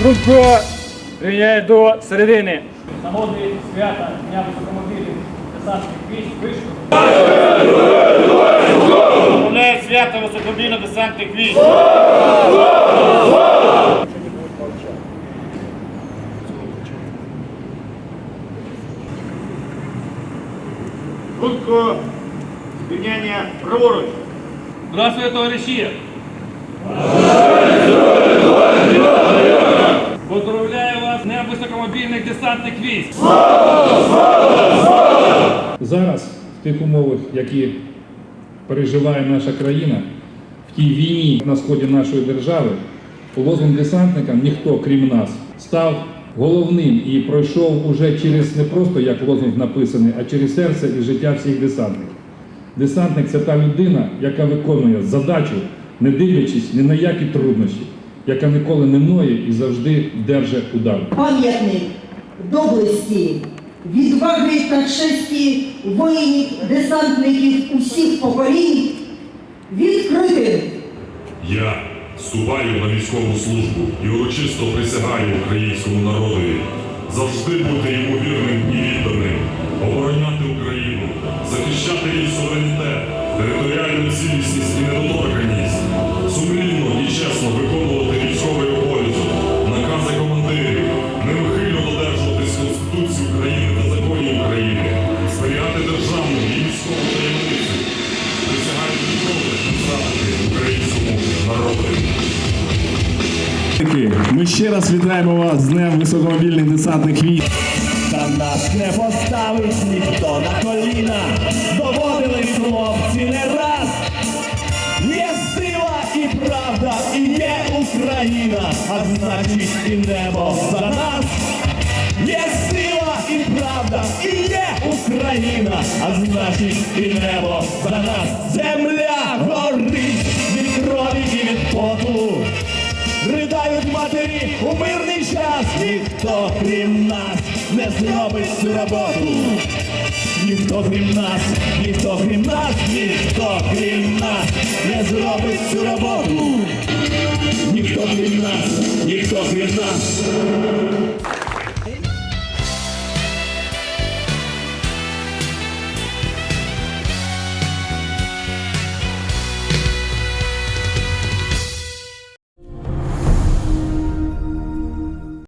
Струнко рівняє до середини. Нагоди свята Дня високомобільних десантних військ вишку. Представляє свято високомобільно-десантних військ. Хутко рівняння праворуч. Здравствуйте, товариші! Поздравляю вас з Днем високомобільних десантних військ! Зараз, в тих умовах, які переживає наша країна, в тій війні на сході нашої держави, лозунг десантника ніхто, крім нас, став головним і пройшов уже через не просто як лозунг написаний, а через серце і життя всіх десантників. Десантник це та людина, яка виконує задачу, не дивлячись ні на які труднощі, яка ніколи не ноє і завжди держить удар. пам'ятник доблесті, відваги та честі воїнів, десантників усіх поколінь відкритим. Я вступаю на військову службу і урочисто присягаю українському народові завжди бути йому вірним і відданим, обороняти Україну, захищати її суверенітет, територіальну цілісність і недоторканність, сумлінно Ми ще раз вітаємо вас з Днем високомобільних десантних військ. Та нас не поставить ніхто на коліна, доводили хлопці не раз. Є сила і правда, і є Україна, а значить і небо за нас. Є сила і правда, і є Україна, а значить і небо за нас. Земля Ридають у мирний час, ніхто крім нас не зробить цю роботу. Ніхто крім нас, ніхто крім нас, ніхто крім нас не зробить цю роботу. Ніхто крім нас, ніхто крім нас.